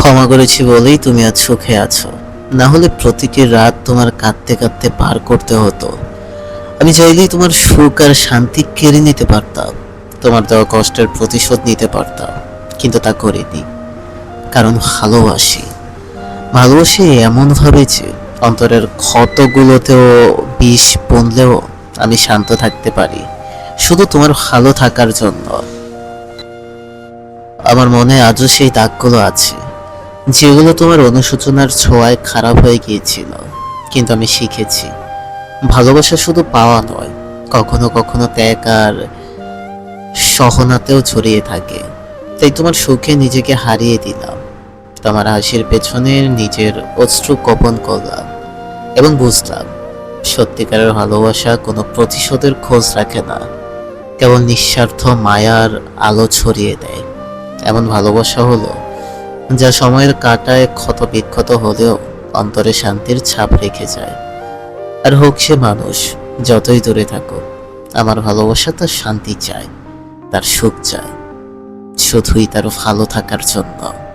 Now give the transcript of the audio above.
ক্ষমা করেছি বলেই তুমি আজ সুখে আছো। না হলে প্রতিটি রাত তোমার কাঁদতে কাঁদতে পার করতে হতো। আমি চাইলেই তোমার সুখ আর শান্তি কেড়ে নিতে পারতাম। তোমার দেওয়া কষ্টের প্রতিশোধ নিতে পারতাম, কিন্তু তা করিনি। কারণ ভালোবাসি। ভালোবাসি এমনভাবে যে অন্তরের ক্ষতগুলোতেও, বিষ বনলেও আমি শান্ত থাকতে পারি। শুধু তোমার ভালো থাকার জন্য। আমার মনে আজও সেই দাগগুলো আছে। যেগুলো তোমার অনুশোচনার ছোঁয়ায় খারাপ হয়ে গিয়েছিল, কিন্তু আমি শিখেছি। ভালোবাসা শুধু পাওয়া নয়, কখনো কখনো ত্যাগ আর সহনাতেও ছড়িয়ে থাকে। তাই তোমার সুখে নিজেকে হারিয়ে দিলাম, তোমার হাসির পেছনে নিজের অশ্রু কপন করলাম এবং বুঝলাম, সত্যিকারের ভালোবাসা কোনো প্রতিশোধের খোঁজ রাখে না, কেবল নিঃস্বার্থ মায়ার আলো ছড়িয়ে দেয়। এমন ভালোবাসা হলো যা সময়ের কাটায় ক্ষত বিক্ষত হলেও অন্তরে শান্তির ছাপ রেখে যায়। আর হোক সে মানুষ, যতই দূরে থাকুক, আমার ভালোবাসা তার শান্তি চায়, তার সুখ চায়, শুধুই তার ভালো থাকার জন্য।